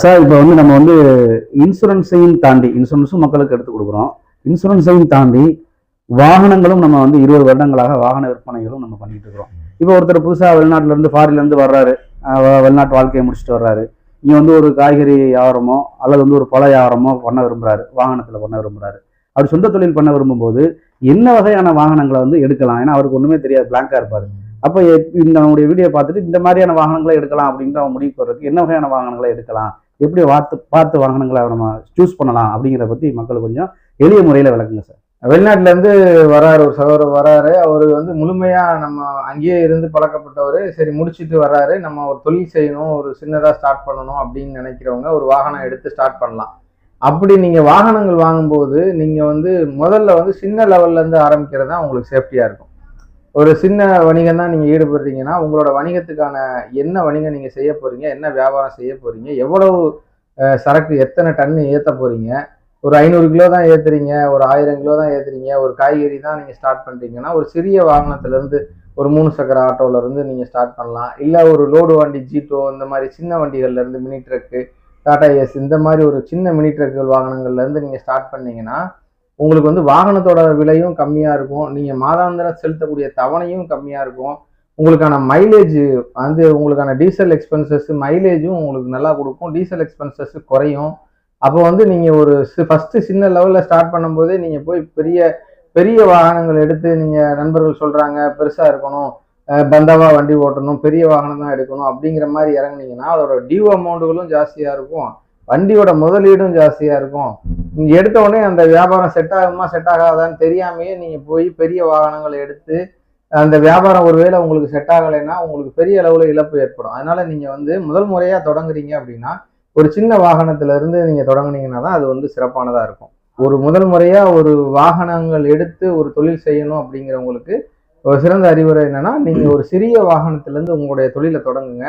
Sir இப்போ வந்து நம்ம வந்து இன்சூரன்ஸையும் தாண்டி இன்சூரன்ஸும் மக்களுக்கு எடுத்து கொடுக்குறோம். இன்சூரன்ஸையும் தாண்டி வாகனங்களும் நம்ம வந்து இருபது வருடங்களாக வாகன விற்பனைகளும் நம்ம பண்ணிட்டு இருக்கிறோம். இப்போ ஒருத்தர் புதுசாக வெளிநாட்டிலேருந்து ஃபாரின்லேருந்து வர்றாரு. வெளிநாட்டு வாழ்க்கையை முடிச்சுட்டு வர்றாரு. இங்கே வந்து ஒரு காய்கறி வியாபாரமோ அல்லது வந்து ஒரு பழ வியாபாரமோ பண்ண விரும்புகிறாரு வாகனத்தில் பண்ண விரும்புகிறாரு அவர் சொந்த தொழில் பண்ண விரும்பும்போது என்ன வகையான வாகனங்களை வந்து எடுக்கலாம்? ஏன்னா அவருக்கு ஒன்றுமே தெரியாது பிளாங்காக இருப்பார். அப்போ இந்த நம்முடைய வீடியோ பார்த்துட்டு இந்த மாதிரியான வாகனங்களை எடுக்கலாம் அப்படின்ற அவன் முடிவு போடுறதுக்கு என்ன வகையான வாகனங்களை எடுக்கலாம்? எப்படி பார்த்து பார்த்து வாகனங்களை நம்ம சூஸ் பண்ணலாம் அப்படிங்கிறத பற்றி மக்கள் கொஞ்சம் எளிய முறையில் விளக்குங்க சார். வெளிநாட்டிலேருந்து வராரு ஒரு சகோதரர் வராரு அவர் வந்து முழுமையாக நம்ம அங்கேயே இருந்து பழக்கப்பட்டவர். சரி முடிச்சுட்டு வராரு நம்ம ஒரு தொழில் செய்யணும் ஒரு சின்னதாக ஸ்டார்ட் பண்ணணும் அப்படின்னு நினைக்கிறவங்க ஒரு வாகனம் எடுத்து ஸ்டார்ட் பண்ணலாம். அப்படி நீங்கள் வாகனங்கள் வாங்கும்போது நீங்கள் வந்து முதல்ல வந்து சின்ன லெவல்லேருந்து ஆரம்பிக்கிறது தான் உங்களுக்கு சேஃப்டியாக இருக்கும். ஒரு சின்ன வணிகம் தான் நீங்கள் ஈடுபடுறீங்கன்னா உங்களோட வணிகத்துக்கான என்ன வணிகம் நீங்கள் செய்ய போகிறீங்க என்ன வியாபாரம் செய்ய போகிறீங்க எவ்வளவு சரக்கு எத்தனை டன்னு ஏற்ற போகிறீங்க ஒரு ஐநூறு கிலோ தான் ஏற்றுறீங்க ஒரு ஆயிரம் கிலோ தான் ஏத்துறீங்க ஒரு காய்கறி தான் நீங்கள் ஸ்டார்ட் பண்ணுறீங்கன்னா ஒரு சிறிய வாகனத்துலேருந்து ஒரு மூணு சக்கர ஆட்டோவிலேருந்து இருந்து ஸ்டார்ட் பண்ணலாம். இல்லை ஒரு லோடு வண்டி ஜீட்டோ இந்த மாதிரி சின்ன வண்டிகள்லேருந்து மினி ட்ரக்கு டாடா எஸ் இந்த மாதிரி ஒரு சின்ன மினி ட்ரக்குகள் வாகனங்கள்லேருந்து நீங்கள் ஸ்டார்ட் பண்ணிங்கன்னா உங்களுக்கு வந்து வாகனத்தோட விலையும் கம்மியா இருக்கும். நீங்க மாதாந்திரம் செலுத்தக்கூடிய தவணையும் கம்மியா இருக்கும். உங்களுக்கான மைலேஜ் வந்து உங்களுக்கான டீசல் எக்ஸ்பென்சஸ் மைலேஜும் உங்களுக்கு நல்லா கொடுக்கும். டீசல் எக்ஸ்பென்சஸ் குறையும். அப்போ வந்து நீங்கள் ஒரு ஃபஸ்ட்டு சின்ன லெவலில் ஸ்டார்ட் பண்ணும்போதே நீங்கள் போய் பெரிய பெரிய வாகனங்கள் எடுத்து நீங்கள் நண்பர்கள் சொல்கிறாங்க பெருசாக இருக்கணும். பந்தாவாக வண்டி ஓட்டணும். பெரிய வாகனம் தான் எடுக்கணும். அப்படிங்கிற மாதிரி இறங்குனீங்கன்னா அதோட டியூ அமௌண்ட்டுகளும் ஜாஸ்தியாக இருக்கும். வண்டியோட முதலீடும் ஜாஸ்தியாக இருக்கும். எடுத்த உடனே அந்த வியாபாரம் செட் ஆகுமா செட் ஆகாதான்னு தெரியாமையே நீங்கள் போய் பெரிய வாகனங்களை எடுத்து அந்த வியாபாரம் ஒருவேளை உங்களுக்கு செட் ஆகலைன்னா உங்களுக்கு பெரிய அளவில் இழப்பு ஏற்படும். அதனால நீங்கள் வந்து முதல் முறையாக தொடங்குறீங்க அப்படின்னா ஒரு சின்ன வாகனத்திலிருந்து நீங்கள் தொடங்குனீங்கன்னா தான் அது வந்து சிறப்பானதாக இருக்கும். ஒரு முதல் முறையாக ஒரு வாகனங்கள் எடுத்து ஒரு தொழில் செய்யணும் அப்படிங்கிறவங்களுக்கு ஒரு சிறந்த அறிவுரை என்னன்னா நீங்கள் ஒரு சிறிய வாகனத்திலேருந்து உங்களுடைய தொழிலை தொடங்குங்க.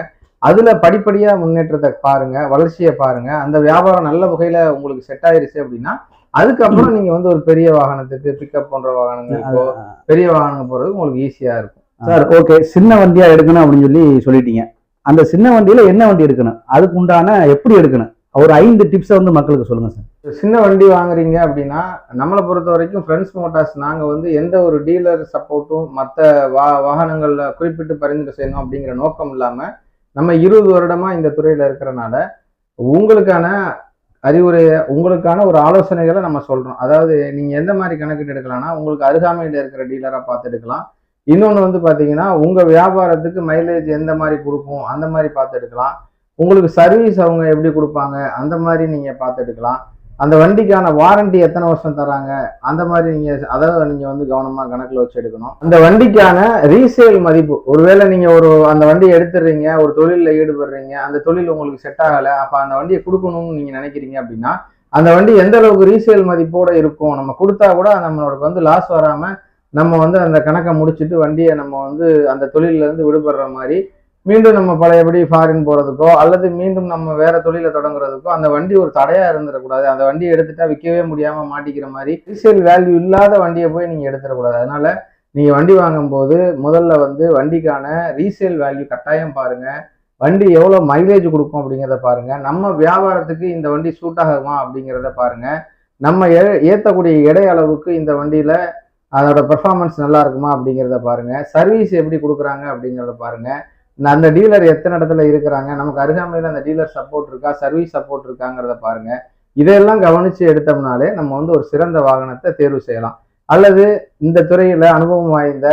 அதுல படிப்படியா முன்னேற்றத்தை பாருங்க வளர்ச்சியை பாருங்க. அந்த வியாபாரம் நல்ல வகையில உங்களுக்கு செட் ஆயிருச்சு அப்படின்னா அதுக்கப்புறம் நீங்க வந்து ஒரு பெரிய வாகனத்துக்கு பிக்கப் போன்ற வாகனங்களுக்கோ பெரிய வாகனம் போறதுக்கு உங்களுக்கு ஈஸியா இருக்கும். சார் ஓகே சின்ன வண்டியா எடுக்கணும் அப்படின்னு சொல்லி சொல்லிட்டீங்க. அந்த சின்ன வண்டியில என்ன வண்டி எடுக்கணும்? அதுக்கு உண்டான எப்படி எடுக்கணும்? ஒரு ஐந்து டிப்ஸை வந்து மக்களுக்கு சொல்லுங்க சார். சின்ன வண்டி வாங்குறீங்க அப்படின்னா நம்மளை பொறுத்த வரைக்கும் ஃப்ரெண்ட்ஸ் மோட்டார்ஸ் நாங்கள் வந்து எந்த ஒரு டீலர் சப்போர்ட்டும் மற்ற வா வாகனங்களில் குறிப்பிட்டு பரிந்துரை செய்யணும் அப்படிங்கிற நோக்கம் இல்லாமல் நம்ம இருபது வருடமாக இந்த துறையில் இருக்கிறனால உங்களுக்கான அறிவுரையை உங்களுக்கான ஒரு ஆலோசனைகளை நம்ம சொல்கிறோம் அதாவது நீங்கள் எந்த மாதிரி கணக்கிட்டு எடுக்கலாம்னா உங்களுக்கு அருகாமையில் இருக்கிற டீலராக பார்த்து எடுக்கலாம். இன்னொன்று வந்து பார்த்தீங்கன்னா உங்கள் வியாபாரத்துக்கு மைலேஜ் எந்த மாதிரி கொடுக்கும் அந்த மாதிரி பார்த்து எடுக்கலாம். உங்களுக்கு சர்வீஸ் அவங்க எப்படி கொடுப்பாங்க அந்த மாதிரி நீங்கள் பார்த்து எடுக்கலாம். அந்த வண்டிக்கான வாரண்டி எத்தனை வருஷம் தராங்க அந்த மாதிரி நீங்க அதை நீங்க வந்து கவனமா கணக்குல வச்சு எடுக்கணும். அந்த வண்டிக்கான ரீசேல் மதிப்பு ஒருவேளை நீங்க ஒரு அந்த வண்டியை எடுத்துடுறீங்க ஒரு தொழிலில் ஈடுபடுறீங்க அந்த தொழில் உங்களுக்கு செட் ஆகலை அப்ப அந்த வண்டியை கொடுக்கணும்னு நீங்க நினைக்கிறீங்க அப்படின்னா அந்த வண்டி எந்த அளவுக்கு ரீசேல் மதிப்போட இருக்கும் நம்ம கொடுத்தா கூட நம்மளோட வந்து லாஸ் வராம நம்ம வந்து அந்த கணக்கை முடிச்சுட்டு வண்டியை நம்ம வந்து அந்த தொழில்ல இருந்து விடுபடுற மாதிரி மீண்டும் நம்ம பழையபடி ஃபாரின் போகிறதுக்கோ அல்லது மீண்டும் நம்ம வேற தொழிலை தொடங்குறதுக்கோ அந்த வண்டி ஒரு தடையாக இருந்துடக்கூடாது. அந்த வண்டியை எடுத்துட்டா விற்கவே முடியாம மாட்டிக்கிற மாதிரி ரீசேல் வேல்யூ இல்லாத வண்டியை போய் நீங்கள் எடுத்துடக்கூடாது. அதனால நீங்கள் வண்டி வாங்கும்போது முதல்ல வந்து வண்டிக்கான ரீசேல் வேல்யூ கட்டாயம் பாருங்க. வண்டி எவ்வளோ மைலேஜ் கொடுக்கும் அப்படிங்கிறத பாருங்க. நம்ம வியாபாரத்துக்கு இந்த வண்டி சூட் ஆகுமா அப்படிங்கிறத பாருங்க. நம்ம ஏ- ஏற்றக்கூடிய எடை அளவுக்கு இந்த வண்டியில் அதோட பெர்ஃபார்மன்ஸ் நல்லா இருக்குமா அப்படிங்கிறத பாருங்க. சர்வீஸ் எப்படி கொடுக்குறாங்க அப்படிங்கிறத பாருங்கள் அந்த டீலர் எத்தனை இடத்துல இருக்கிறாங்க? நமக்கு அருகாமையில் அந்த டீலர் சப்போர்ட் இருக்கா? சர்வீஸ் சப்போர்ட் இருக்காங்கிறத பாருங்க. இதையெல்லாம் கவனித்து எடுத்தோம்னாலே நம்ம வந்து ஒரு சிறந்த வாகனத்தை தேர்வு செய்யலாம். அல்லது இந்த துறையில் அனுபவம் வாய்ந்த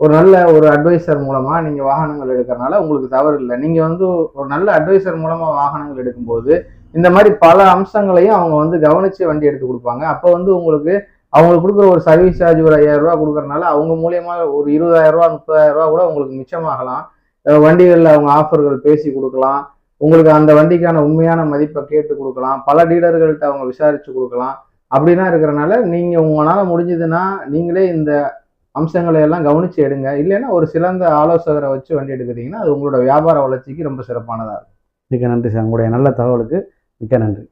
ஒரு நல்ல ஒரு அட்வைசர் மூலமாக நீங்கள் வாகனங்கள் எடுக்கிறனால உங்களுக்கு தவறு இல்லை. நீங்கள் வந்து ஒரு நல்ல அட்வைசர் மூலமாக வாகனங்கள் எடுக்கும்போது இந்த மாதிரி பல அம்சங்களையும் அவங்க வந்து கவனித்து வண்டி எடுத்து கொடுப்பாங்க. அப்போ வந்து உங்களுக்கு அவங்களுக்கு கொடுக்குற ஒரு சர்வீஸ் சார்ஜ் ஒரு ஐயாயிரம் ரூபா கொடுக்குறனால அவங்க மூலியமாக ஒரு இருபதாயிரம் ரூபா முப்பதாயிரம் ரூபா கூட உங்களுக்கு மிச்சமாகலாம். வண்டிகளில் அவங்க ஆஃபர்கள் பேசி கொடுக்கலாம். உங்களுக்கு அந்த வண்டிக்கான உண்மையான மதிப்பை கேட்டு கொடுக்கலாம். பல டீலர்கள்ட்ட அவங்க விசாரித்து கொடுக்கலாம். அப்படிலாம் இருக்கிறனால நீங்கள் உங்களால் முடிஞ்சதுன்னா நீங்களே இந்த அம்சங்களை எல்லாம் கவனித்து எடுங்க. இல்லைன்னா ஒரு சிறந்த ஆலோசகரை வச்சு வண்டி எடுக்கிறீங்கன்னா அது உங்களோட வியாபார வளர்ச்சிக்கு ரொம்ப சிறப்பானதாக இருக்கும். மிக்க நன்றி சார். உங்களுடைய நல்ல தகவலுக்கு மிக்க நன்றி.